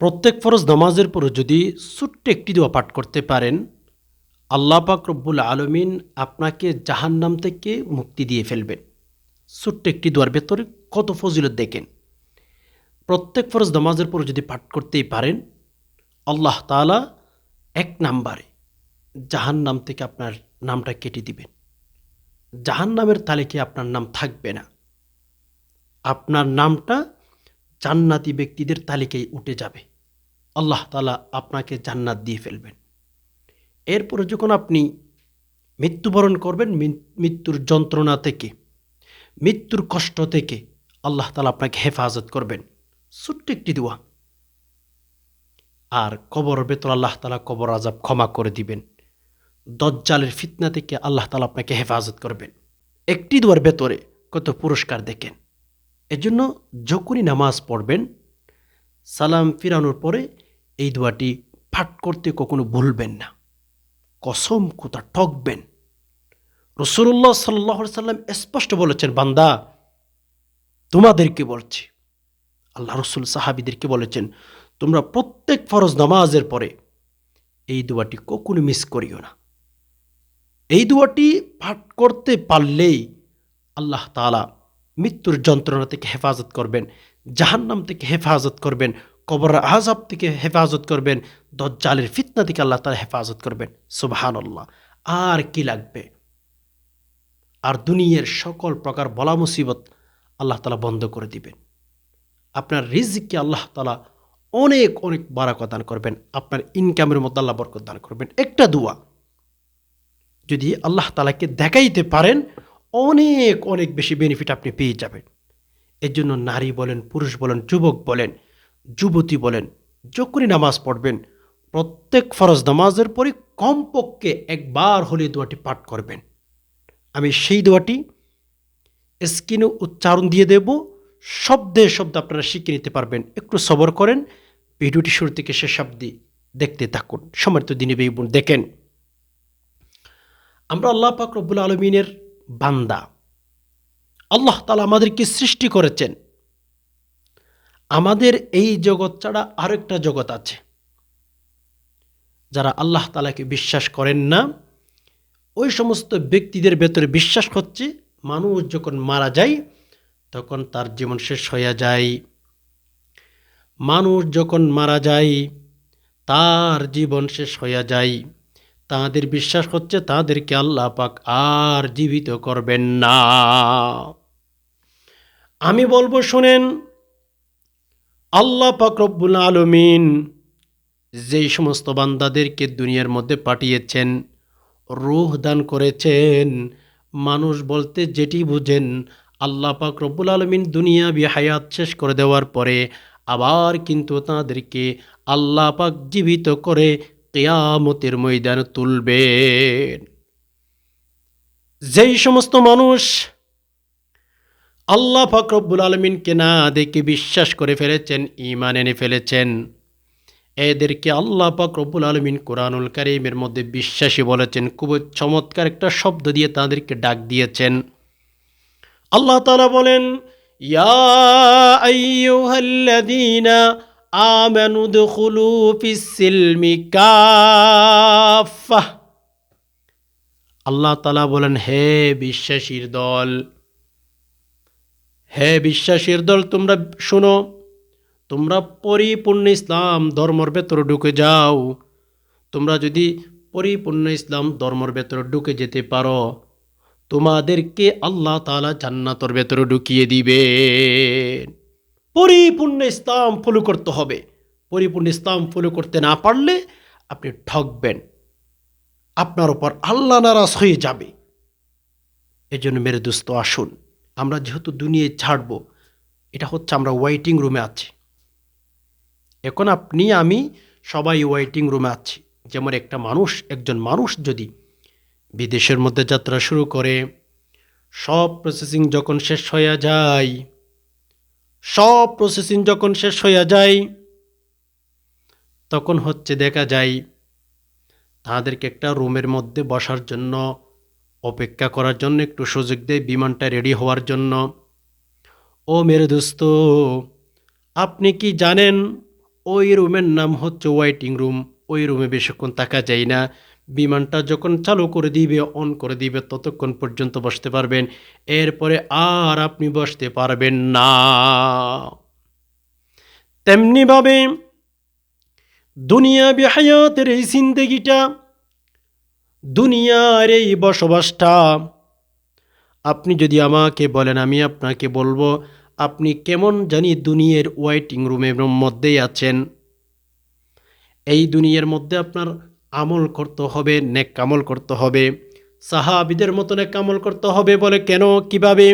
প্রত্যেক ফরজ নামাজের পরে যদি ছোট্ট একটি দোয়া পাঠ করতে পারেন, আল্লাহ পাক রব্বুল আলমিন আপনাকে জাহান্নাম থেকে মুক্তি দিয়ে ফেলবেন। ছোট্ট একটি দোয়ার ভেতরে কত ফজিলত দেখেন। প্রত্যেক ফরজ নামাজের পরে যদি পাঠ করতেই পারেন, আল্লাহ তাআলা এক নাম্বারে জাহান্নাম থেকে আপনার নামটা কেটে দিবেন। জাহান্নামের তালিকায় আপনার নাম থাকবে না। আপনার নামটা জান্নাতি ব্যক্তিদের তালিকায় উঠে যাবে। আল্লাহ তালা আপনাকে জান্নাত দিয়ে ফেলবেন। এরপরে যখন আপনি মৃত্যুবরণ করবেন মৃত্যুর যন্ত্রণা থেকে, মৃত্যুর কষ্ট থেকে আল্লাহ তালা আপনাকে হেফাজত করবেন। ছোট্ট একটি দোয়া। আর কবর বেতর আল্লাহ তালা কবর আজাব ক্ষমা করে দিবেন। দজ্জালের ফিতনা থেকে আল্লাহ তালা আপনাকে হেফাজত করবেন। একটি দোয়ার ভেতরে কত পুরস্কার দেখেন। এজন্য যখনই নামাজ পড়বেন, সালাম ফিরানোর পরে এই দোয়াটি ফাট করতে কখনো ভুলবেন না। কসম কোথা ঠকবেন। রসুল্লাহ সাল্লাহ সাল্লাম স্পষ্ট বলেছেন, বান্দা, তোমাদেরকে বলছি, আল্লাহ রসুল সাহাবিদেরকে বলেছেন, তোমরা প্রত্যেক ফরজ নামাজের পরে এই দোয়াটি কখনো মিস করিও না। এই দোয়াটি পাঠ করতে পারলেই আল্লাহ তাআলা মৃত্যুর যন্ত্রণা থেকে হেফাজত করবেন, জাহান্নাম থেকে হেফাজত করবেন কবর আজাব থেকে হেফাজত করবেন, দজ্জালের ফিতনা থেকে আল্লাহ তালা হেফাজত করবেন। সুবহান আল্লাহ আর কি লাগবে? আর দুনিয়ার সকল প্রকার বলা মুসিবত আল্লাহ তালা বন্ধ করে দিবেন। আপনার রিজিককে আল্লাহ তালা অনেক অনেক বারাকত দান করবেন। আপনার ইনকামের মধ্যে আল্লাহ বরকত দান করবেন। একটা দোয়া, যদি আল্লাহ তালাকে দেখাইতে পারেন, অনেক অনেক বেশি বেনিফিট আপনি পেয়ে যাবেন। এর জন্য নারী বলেন, পুরুষ বলেন, যুবক বলেন যুবতী বলেন যখনই নামাজ পড়বেন। প্রত্যেক ফরজ নামাজের পরে কমপক্ষে একবার হলে দোয়াটি পাঠ করবেন। আমি সেই দোয়াটি স্ক্রিনে উচ্চারণ দিয়ে দেব। শব্দে শব্দ আপনারা শিখে নিতে পারবেন। একটু সবর করেন। ভিডিওটি শুরু থেকে শেষ অব্দি দেখতে থাকুন। সমর্থ দিনে বোন, দেখেন, আমরা আল্লাহ পাক রব্বুল আলমিনের বান্দা। আল্লাহ তালা আমাদেরকে সৃষ্টি করেছেন। আমাদের এই জগৎ ছাড়া আরেকটা জগৎ আছে। যারা আল্লাহ তালাকে বিশ্বাস করেন না, ওই সমস্ত ব্যক্তিদের ভেতরে বিশ্বাস হচ্ছে, মানুষ যখন মারা যায়, তখন তার জীবন শেষ হইয়া যায়। মানুষ যখন মারা যায়, তার জীবন শেষ হইয়া যায়। তাদের বিশ্বাস হচ্ছে, তাদেরকে আল্লাহ পাক আর জীবিত করবেন না। আমি বলব, শোনেন আল্লাহ পাক রব্বুল আলমিন যেই সমস্ত বান্দাদেরকে দুনিয়ার মধ্যে পাঠিয়েছেন, রুহ দান করেছেন, মানুষ বলতে যেটি বুঝেন, আল্লাহ পাক রব্বুল আলমিন দুনিয়া হায়াত শেষ করে দেওয়ার পরে আবার কিন্তু তাদেরকে আল্লাহ পাক জীবিত করে কেয়ামতের ময়দান তুলবেন। যেই সমস্ত মানুষ আল্লাহ পাক রব্বুল আলমিনকে না দেখে বিশ্বাস করে ফেলেছেন ইমান এনে ফেলেছেন। এদেরকে আল্লাহ পাক রব্বুল আলমিন কোরআনুল কারিমের মধ্যে বিশ্বাসী বলেছেন, খুব চমৎকার একটা শব্দ দিয়ে তাদেরকে ডাক দিয়েছেন। আল্লাহ তাআলা বলেন, ইয়া আল্লাহ তালা বলেন, হে বিশ্বাসীর দল হে বিশ্বাসীর দল, তোমরা শোনো, তোমরা পরিপূর্ণ ইসলাম ধর্মর ভেতরে ঢুকে যাও। তোমরা যদি পরিপূর্ণ ইসলাম ধর্মর ভেতরে ঢুকে যেতে পারো, তোমাদেরকে আল্লাহ তালা জান্নাতর ভেতরে ঢুকিয়ে দিবে। পরিপূর্ণ ইসলাম ফলো করতে হবে। পরিপূর্ণ ইসলাম ফলো করতে না পারলে আপনি ঠকবেন আপনার ওপর আল্লাহ নারাজ হয়ে যাবে। এজন্য মেরে দোস্ত, আসুন। আমরা যেহেতু দুনিয়ায় ছাড়বো, এটা হচ্ছে আমরা ওয়েটিং রুমে আছি। এখন আপনি, আমি সবাই ওয়েটিং রুমে আছি। যেমন একটা মানুষ, একজন মানুষ যদি বিদেশের মধ্যে যাত্রা শুরু করে, সব প্রসেসিং যখন শেষ হইয়া যায়, সব প্রসেসিং যখন শেষ হইয়া যায়, তখন হচ্ছে দেখা যায়, তাদেরকে একটা রুমের মধ্যে বসার জন্য অপেক্ষা করার জন্য একটু সুযোগ দেয়, বিমানটা রেডি হওয়ার জন্য। ও মেরে দোস্ত, আপনি কি জানেন, ওই রুমের নাম হচ্ছে ওয়াইটিং রুম ওই রুমে বেশিক্ষণ থাকা যায় না। বিমানটা যখন চালু করে দিবে অন করে দিবে, ততক্ষণ পর্যন্ত বসতে পারবেন। এরপরে আর আপনি বসতে পারবেন না। তেমনিভাবে দুনিয়া বেহায়াতের এই জিন্দেগিটা দুনিয়ার এই বসবাসটা। আপনি যদি আমাকে বলেন, আমি আপনাকে বলব, আপনি কেমন জানি দুনিয়ার ওয়াইটিং রুমের মধ্যেই আছেন। এই দুনিয়ার মধ্যে আপনার আমল করতে হবে, নেক আমল করতে হবে। সাহাবিদের মতো নেক আমল করতে হবে বলে কেন, কীভাবে?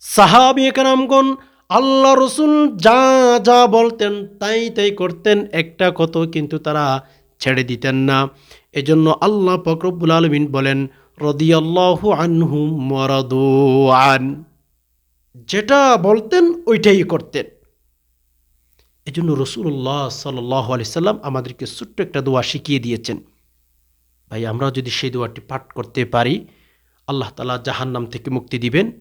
সাহাবি একরামগণ আল্লাহ রসুল যা যা বলতেন তাই তাই করতেন, একটা কত কিন্তু তারা ছেড়ে দিতেন না। এজন্য আল্লাহ ফকরবুল আলমিন বলেন, রদিয়াল্লাহু আনহু মরাদু আন। যেটা বলতেন, ওইটাই করতেন। এই জন্য রসুল্লাহ সাল্লাহ আলি সাল্লাম আমাদেরকে ছোট্ট একটা দোয়া শিখিয়ে দিয়েছেন। ভাই, আমরা যদি সেই দোয়াটি পাঠ করতে পারি, আল্লাহ তালা জাহান্নাম থেকে মুক্তি দিবেন,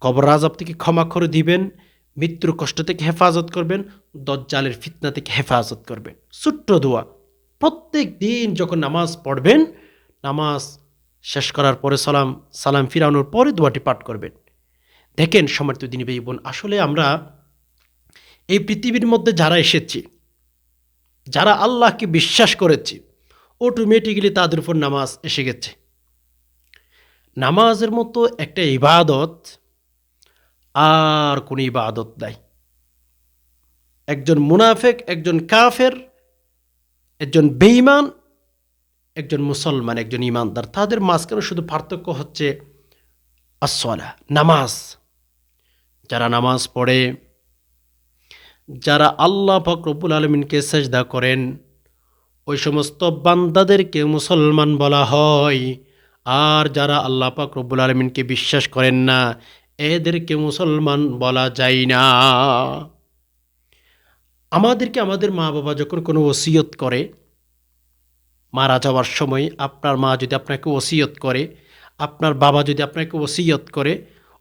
কবর আজাব থেকে ক্ষমা করে দিবেন, মৃত্যুর কষ্ট থেকে হেফাজত করবেন, দজ্জালের ফিতনা থেকে হেফাজত করবেন। ছোট্ট দোয়া। প্রত্যেক দিন যখন নামাজ পড়বেন, নামাজ শেষ করার পরে সালাম সালাম ফিরানোর পরে দোয়াটি পাঠ করবেন। দেখেন সমর্থ দিনী ভাই বোন, আসলে আমরা এই পৃথিবীর মধ্যে যারা এসেছি, যারা আল্লাহকে বিশ্বাস করেছি অটোমেটিক্যালি তাদের উপর নামাজ এসে গেছে। নামাজের মতো একটা ইবাদত আর কোনো ইবাদত নাই। একজন মুনাফেক, একজন কাফের একজন বেঈমান, একজন মুসলমান, একজন ইমানদার তাদের মাঝখানে শুধু পার্থক্য হচ্ছে আসলা নামাজ। যারা নামাজ পড়ে, যারা আল্লাহ ফকরবুল আলমিনকে সেজদা করেন, ওই সমস্ত বান্দাদেরকে মুসলমান বলা হয়। আর যারা আল্লাহ পাক রব্বুল আলমিনকে বিশ্বাস করেন না, এদেরকে মুসলমান বলা যায় না। আমাদেরকে আমাদের মা বাবা যখন কোনো ওসিয়ত করে, মারা যাওয়ার সময় আপনার মা যদি আপনাকে ওসিয়ত করে, আপনার বাবা যদি আপনাকে ওসিয়ত করে,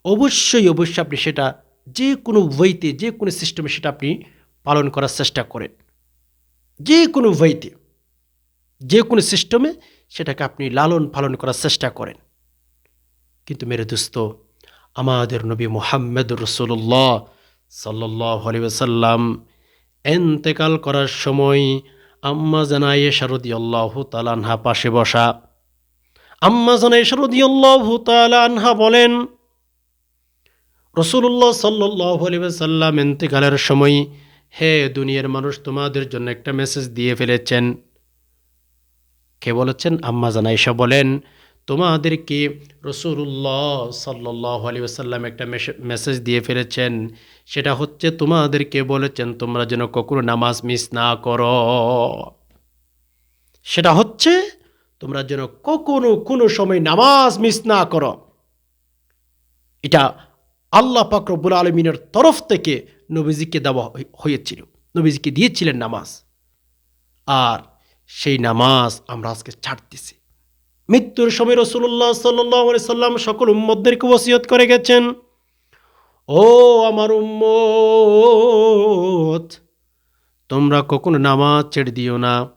অবশ্যই অবশ্যই আপনি সেটা যে কোনো ওয়েতে, যে কোনো সিস্টেমে সেটা আপনি পালন করার চেষ্টা করেন। যে কোনো ওয়েতে, যে কোনো সিস্টেমে সেটাকে আপনি লালন পালন করার চেষ্টা করেন। কিন্তু মেরে দোস্ত, আমাদের নবী মোহাম্মদ রসুল্লাহ সাল্লাহ আলিবাসাল্লাম এন্তেকাল করার সময় আম্মা জানাই শারদি আল্লাহ তালানহা পাশে বসা। আম্মা জানাই শারদি আল্লাহ তালানহা বলেন রসুল্লাহ সাল্লাহ আলিবাসাল্লাম এন্তেকালের সময়, হে দুনিয়ার মানুষ, তোমাদের জন্য একটা মেসেজ দিয়ে ফেলেছেন। কে বলেছেন? আম্মা জানাইশা বলেন তোমাদেরকে রসুল্লাহ সাল্লাহ আলী আসাল্লাম একটা মেসেজ দিয়ে ফেলেছেন। সেটা হচ্ছে, তোমাদেরকে বলেছেন, তোমরা যেন কখনো নামাজ মিস না করো। সেটা হচ্ছে, তোমরা যেন কখনো কোনো সময় নামাজ মিস না করো। এটা আল্লাহ পাকরবুল আলমিনের তরফ থেকে নবীজিকে দেওয়া হয়েছিল। নবীজিকে দিয়েছিলেন নামাজ। আর সেই নামাজ আমরা আজকে ছাড়তেছি। মৃত্যুর সময় রসুল্লাহ সাল্লাহ সাল্লাম সকল উম্মদদেরকে ওসিয়ত করে গেছেন। ও আমার উম্মত, তোমরা কখনো নামাজ ছেড়ে দিও না।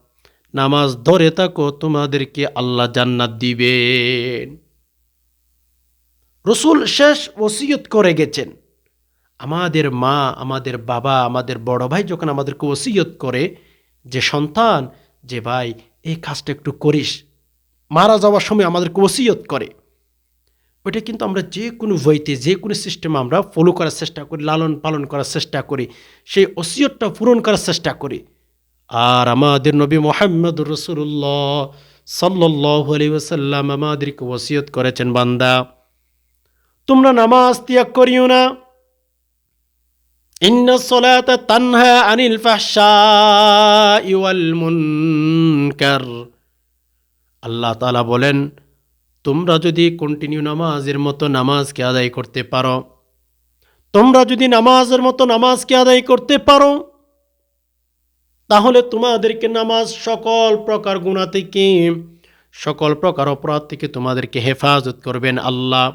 নামাজ ধরে থাকো, তোমাদেরকে আল্লাহ জান্নাত দিবেন। রসুল শেষ ওসিয়ত করে গেছেন। আমাদের মা, আমাদের বাবা, আমাদের বড় ভাই যখন আমাদেরকে ওসিয়ত করে, যে সন্তান, যে ভাই, এই কাজটা একটু করিস। মারা যাওয়ার সময় আমাদেরকে ওসিয়ত করে। ওইটা কিন্তু আমরা যে কোনো বইতে যে কোনো সিস্টেমে আমরা ফলো করার চেষ্টা করি, লালন পালন করার চেষ্টা করি, সেই ওসিয়তটা পূরণ করার চেষ্টা করি। আর আমাদের নবী মোহাম্মদ রসুল্লাহ সাল্লাহ আলিউসাল্লাম আমাদেরকে ওসিয়ত করেছেন বান্দা, তোমরা নামাজ ত্যাগ করিও না। ইন্ন তানহা আনিল ফাশা ইউল মুনকার। আল্লাহ তালা বলেন, তোমরা যদি কন্টিনিউ নামাজের মতো নামাজকে আদায় করতে পারো, তোমরা যদি নামাজের মতো নামাজকে আদায় করতে পারো, তাহলে তোমাদেরকে নামাজ সকল প্রকার গুণা থেকে, সকল প্রকার অপরাধ থেকে তোমাদেরকে হেফাজত করবেন আল্লাহ।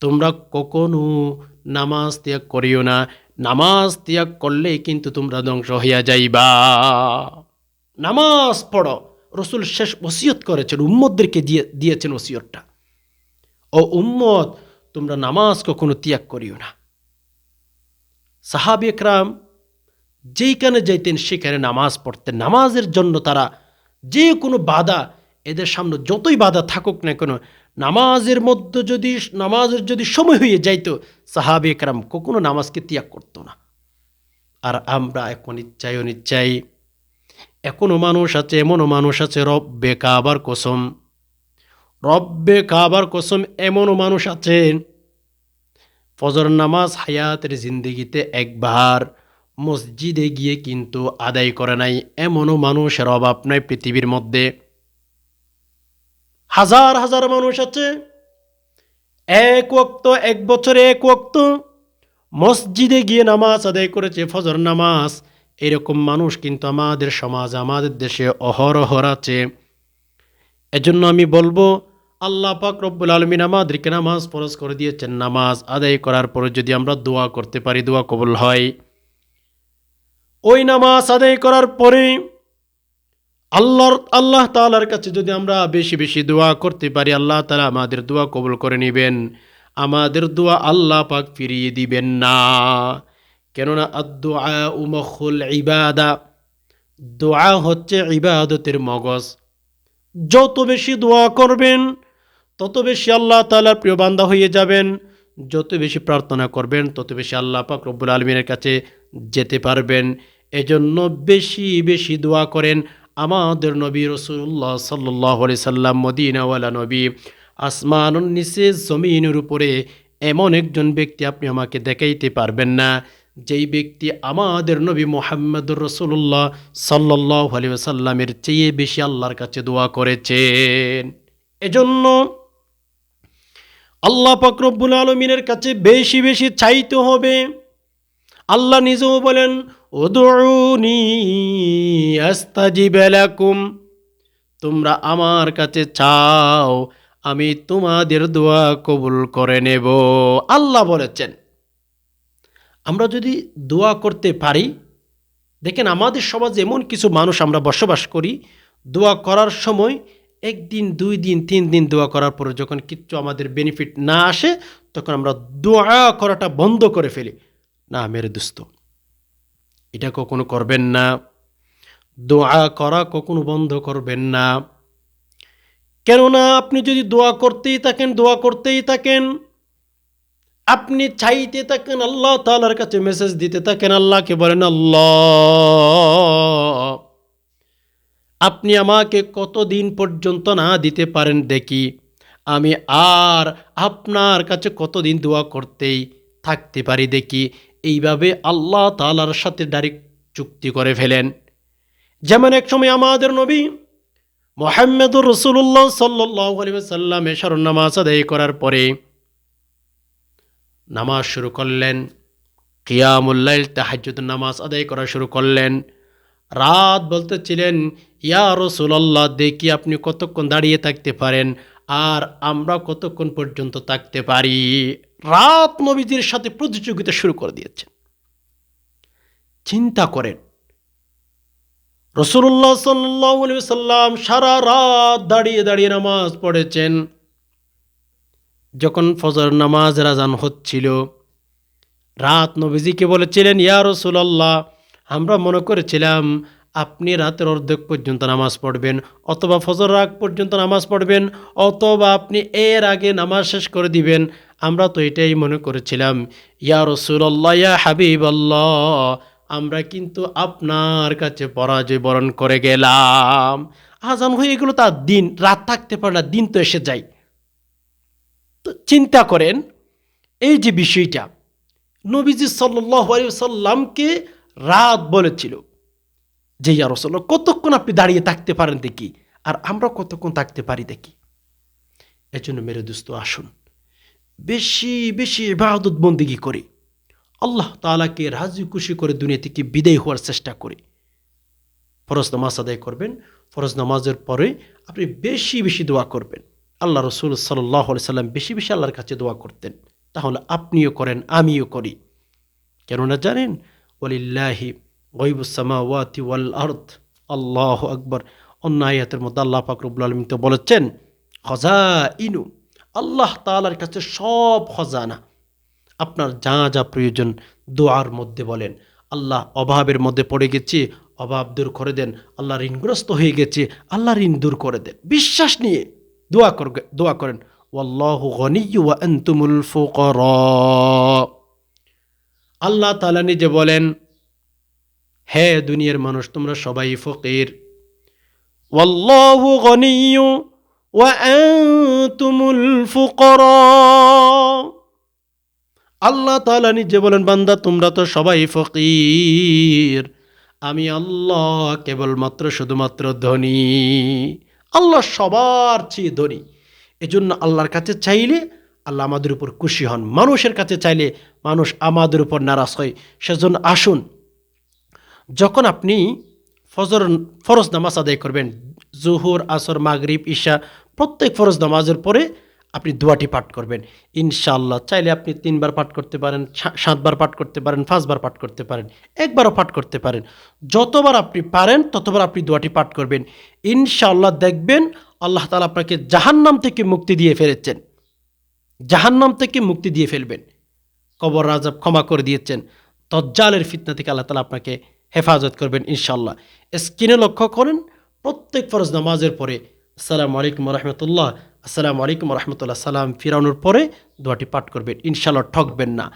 তোমরা কখনো নামাজ ত্যাগ করিও না, নামাজ ত্যাগ করলে কিন্তু তোমরা ধ্বংস হইয়া যাইবা। নামাজ পড়ো রসুল শেষ ওসিয়ত করেছেন উম্মদদেরকে দিয়ে, দিয়েছেন ওসিয়তটা। ও উম্মত, তোমরা নামাজ কখনো ত্যাগ করিও না। সাহাবি একরাম যেইখানে যাইতেন, সেখানে নামাজ পড়তেন। নামাজের জন্য তারা যে কোনো বাধা এদের সামনে যতই বাধা থাকুক না কেন, নামাজের মধ্যে যদি, নামাজের যদি সময় হয়ে যাইত, সাহাবি একরাম কখনো নামাজকে ত্যাগ করতো না। আর আমরা এখন ইচ্ছাই অনিচ্ছাই এখনও মানুষ আছে, এমনও মানুষ আছে, রব্বে কাবার কসম। রব্বে কাবার কসম, এমনও মানুষ আছে। ফজর নামাজ হায়াতের জিন্দিগিতে একবার মসজিদে গিয়ে কিন্তু আদায় করে নাই, এমনও মানুষের অভাব নাই পৃথিবীর মধ্যে। হাজার হাজার মানুষ আছে। এক ওক্ত এক বছরে এক ওক্ত মসজিদে গিয়ে নামাজ আদায় করেছে ফজর নামাজ। এরকম মানুষ কিন্তু আমাদের সমাজ, আমাদের দেশে অহরহর আছে। এজন্য আমি বলব, আল্লাহ পাক রব্বুল আলমিন আমাদেরকে নামাজ ফরজ করে দিয়েছেন। নামাজ আদায় করার পরে যদি আমরা দোয়া করতে পারি, দোয়া কবুল হয়। ওই নামাজ আদায় করার পরে আল্লাহর, আল্লাহ তালার কাছে যদি আমরা বেশি বেশি দোয়া করতে পারি, আল্লাহ তালা আমাদের দোয়া কবুল করে নেবেন। আমাদের দোয়া আল্লাহ পাক ফিরিয়ে দিবেন না। কেননা আদোয়া উমখুল ইবাদা দোয়া হচ্ছে ইবাদতের মগজ। যত বেশি দোয়া করবেন, তত বেশি আল্লাহ তালার প্রিয় বান্দা হয়ে যাবেন। যত বেশি প্রার্থনা করবেন, তত বেশি আল্লাহ পাক রব্বুল আলমিনের কাছে যেতে পারবেন। এজন্য বেশি বেশি দোয়া করেন আমাদের নবী রসুল্লাহ সাল্লাহ সাল্লাম, মদিনাওয়ালা নবী। আসমান নিচে, জমিনের উপরে এমন একজন ব্যক্তি আপনি আমাকে দেখাইতে পারবেন না। যেই ব্যক্তি আমাদের নবী মোহাম্মদুর রসুল্লাহ সাল্লাহ আলী সাল্লামের চেয়ে বেশি আল্লাহর কাছে দোয়া করেছেন। এজন্য আল্লাহ পাকরব্বুল আলমিনের কাছে বেশি বেশি চাইতে হবে। আল্লাহ নিজেও বলেন ওদুনি আস্তাজিবেলাকুম তোমরা আমার কাছে চাও, আমি তোমাদের দোয়া কবুল করে নেব। আল্লাহ বলেছেন আমরা যদি দোয়া করতে পারি, দেখেন আমাদের সমাজে এমন কিছু মানুষ আমরা বসবাস করি, দোয়া করার সময় একদিন, দুই দিন, তিন দিন দোয়া করার পরে যখন কিচ্ছু আমাদের বেনিফিট না আসে, তখন আমরা দোয়া করাটা বন্ধ করে ফেলি। না, মেরে দোস্ত, এটা কখনো করবেন না। দোয়া করা কখনো বন্ধ করবেন না। কেননা আপনি যদি দোয়া করতেই থাকেন, দোয়া করতেই থাকেন আপনি চাইতে থাকেন আল্লাহ তালার কাছে মেসেজ দিতে থাকেন, আল্লাহকে বলেন, আল্লাহ, আপনি আমাকে কতদিন পর্যন্ত না দিতে পারেন দেখি। আমি আর আপনার কাছে কতদিন দোয়া করতেই থাকতে পারি দেখি। এইভাবে আল্লাহ তালার সাথে ডাইরেক্ট চুক্তি করে ফেলেন। যেমন এক সময় আমাদের নবী মোহাম্মদুর রসুল্লাহ সাল্লাহ আলী সাল্লাম এশার নামাজ আদায় করার পরে নামাজ শুরু করলেন কিয়ামুল্লাইল তাহাজুদ নামাজ আদায় করা শুরু করলেন। রাত বলতেছিলেন, ইয়া রসুল্লাহ দেখি আপনি কতক্ষণ দাঁড়িয়ে থাকতে পারেন, আর আমরা কতক্ষণ পর্যন্ত থাকতে পারি? রাত নবীজির সাথে প্রতিযোগিতা শুরু করে দিয়েছেন। চিন্তা করেন রসুল্লাহ সাল্লাম সারা রাত দাঁড়িয়ে দাঁড়িয়ে নামাজ পড়েছেন। যখন ফজর নামাজ রাজান হচ্ছিল, রাত নবীজিকে বলেছিলেন, ইয়া রসুল্লাহ আমরা মনে করেছিলাম আপনি রাতের অর্ধেক পর্যন্ত নামাজ পড়বেন, অথবা ফজর রাগ পর্যন্ত নামাজ পড়বেন, অথবা আপনি এর আগে নামাজ শেষ করে দিবেন। আমরা তো এটাই মনে করেছিলাম, ইয়া রসুল্লাহ ইয়া হাবিব আমরা কিন্তু আপনার কাছে পরাজয় বরণ করে গেলাম। আজান হয়ে গেলো তার দিন, রাত থাকতে পারে না, দিন তো এসে যায়। তো চিন্তা করেন, এই যে বিষয়টা, নবীজি সাল্লামকে রাত বলেছিল যে, ইয়া রসল্লাহ কতক্ষণ আপনি দাঁড়িয়ে থাকতে পারেন দেখি, আর আমরা কতক্ষণ থাকতে পারি দেখি? এজন্য মেরে দুস্ত, আসুন, বেশি বেশি ইবাদত বন্দিগি করে। আল্লাহ তালাকে রাজি খুশি করে দুনিয়া থেকে বিদায় হওয়ার চেষ্টা করি। ফরজ নামাজ আদায় করবেন, ফরজ নামাজের পরে আপনি বেশি বেশি দোয়া করবেন। আল্লাহ রসুল সাল্লাহ সাল্লাম বেশি বেশি আল্লাহর কাছে দোয়া করতেন। তাহলে আপনিও করেন, আমিও করি। কেননা জানেন ওলিল্লাহি গৈবুসামাওয়াতি ওয়াল আর্থ আল্লাহ আকবর। অন্য আয়াতের মধ্যে আল্লাহ ফাকরুবুল আলমিন তো বলেছেন খজা ইনু আল্লাহ তালার কাছে সব খজানা। আপনার যা যা প্রয়োজন দোয়ার মধ্যে বলেন। আল্লাহ অভাবের মধ্যে পড়ে গেছি, অভাব দূর করে দেন। আল্লাহ ঋণগ্রস্ত হয়ে গেছে, আল্লাহ ঋণ দূর করে দেন। বিশ্বাস নিয়ে দোয়া কর, দোয়া করেন, ওয়াল্লাহু গনিয়্যু ওয়া আনতুমুল ফুকারা। আল্লাহ তাআলা নিজে বলেন, হে দুনিয়ার মানুষ, তোমরা সবাই ফকির। ওয়াল্লাহু গনিয়্যু ওয়া আনতুমুল আল্লাহ তাআলা নিজে বলেন, বান্দা, তোমরা তো সবাই ফকির। আমি আল্লাহ কেবলমাত্র শুধুমাত্র ধনী। আল্লাহ সবার চেয়ে ধনী। এজন্য আল্লাহর কাছে চাইলে আল্লাহ আমাদের উপর খুশি হন। মানুষের কাছে চাইলে মানুষ আমাদের উপর নারাজ হয়। সেজন্য আসুন, যখন আপনি ফজর, ফরজ নামাজ আদায় করবেন, জুহুর, আসর, মাগরিব, ঈশা, প্রত্যেক ফরজ নামাজের পরে আপনি দোয়াটি পাঠ করবেন। ইনশাআল্লাহ, চাইলে আপনি তিনবার পাঠ করতে পারেন সাতবার পাঠ করতে পারেন, পাঁচবার পাঠ করতে পারেন, একবারও পাঠ করতে পারেন। যতবার আপনি পারেন, ততবার আপনি দোয়াটি পাঠ করবেন। ইনশাআল্লাহ দেখবেন আল্লাহ তালা আপনাকে জাহান্নাম থেকে মুক্তি দিয়ে ফেলেছেন। জাহান্নাম থেকে মুক্তি দিয়ে ফেলবেন। কবর রাজাব ক্ষমা করে দিয়েছেন। তজ্জালের ফিতনা থেকে আল্লাহ তালা আপনাকে হেফাজত করবেন ইনশাল্লাহ স্ক্রিনে লক্ষ্য করেন, প্রত্যেক ফরজ নামাজের পরে, আসসালামু আলাইকুম রহমতুল্লাহ। আসসালামু আলাইকুম রহমতুল্লাহ, সালাম। ফিরানোর পরে দোয়াটি পাঠ করবেন। ইনশাল্লাহ ঠকবেন না।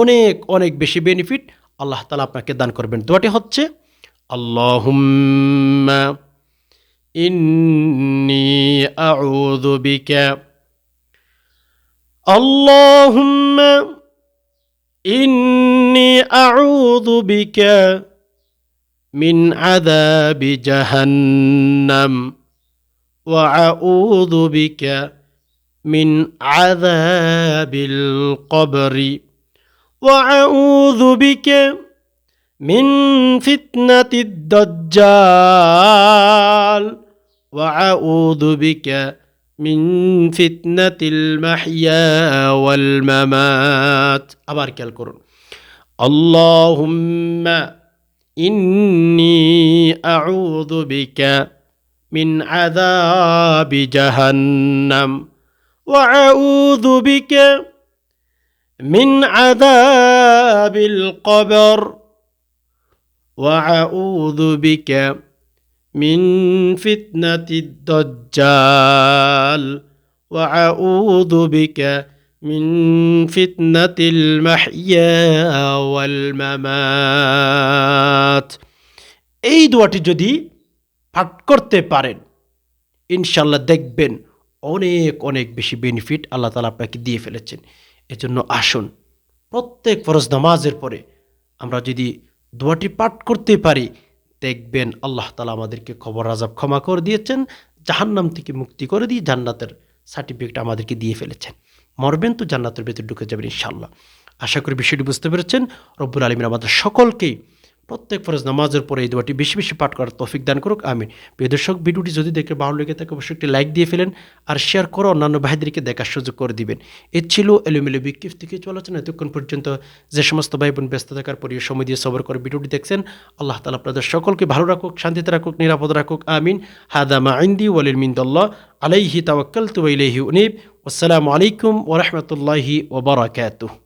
অনেক অনেক বেশি বেনিফিট আল্লাহ তালা আপনাকে দান করবেন। দোয়াটি হচ্ছে আল্লাহ ইন্নি আউযু বিকা, আল্লাহুম্মা ইন্নি আউযু বিকা মিন আযাবি জাহান্নাম। وأعوذ بك من عذاب القبر وأعوذ بك من فتنة الدجال وأعوذ بك من فتنة المحيا والممات আবার খেয়াল করুন اللهم إني أعوذ بك من عذاب جهنم وأعوذ بك من عذاب القبر وأعوذ بك من فتنة الدجال وأعوذ بك من فتنة المحيا والممات এই দোয়াটি যদি পাঠ করতে পারেন। ইনশাল্লাহ দেখবেন অনেক অনেক বেশি বেনিফিট আল্লাহ তালা আপনাকে দিয়ে ফেলেছেন। এজন্য আসুন, প্রত্যেক ফরজ নামাজের পরে আমরা যদি দোয়াটি পাঠ করতে পারি, দেখবেন আল্লাহ তালা আমাদেরকে খবর আজাব ক্ষমা করে দিয়েছেন, জাহান্নাম থেকে মুক্তি করে দিয়ে জান্নাতের সার্টিফিকেট আমাদেরকে দিয়ে ফেলেছেন। মরবেন তো জান্নাতের ভেতর ঢুকে যাবেন ইনশাল্লাহ আশা করি বিষয়টি বুঝতে পেরেছেন। রব্বুল আলমিন আমাদের সকলকেই প্রত্যেক ফরজ নামাজের পরে এই দোয়াটি বেশি বেশি পাঠ করার তৌফিক দান করুক, আমিন। প্রিয় দর্শক, ভিডিওটি যদি দেখে ভালো লেগে থাকে, অবশ্যই একটি লাইক দিয়ে ফেলেন আর শেয়ার করে অন্যান্য ভাইদেরকে দেখার সুযোগ করে দিবেন। এ ছিল এলোমেলো বিক্ষিপ থেকে চলাচনা এতক্ষণ পর্যন্ত যে সমস্ত ভাই বোন ব্যস্ত থাকার পরে সময় দিয়ে সবর করে ভিডিওটি দেখছেন, আল্লাহ তালা আপনাদের সকলকে ভালো রাখুক, শান্তিতে রাখুক, নিরাপদ রাখুক, আমিন। হাদামা আইন্দি ওয়ালিল মিন্দল্লাহ, আলাইহি তাওয়াক্কাল তু উনিব। আসসালামু আলাইকুম ওরহমতুল্লাহি ওবরাকাতুহ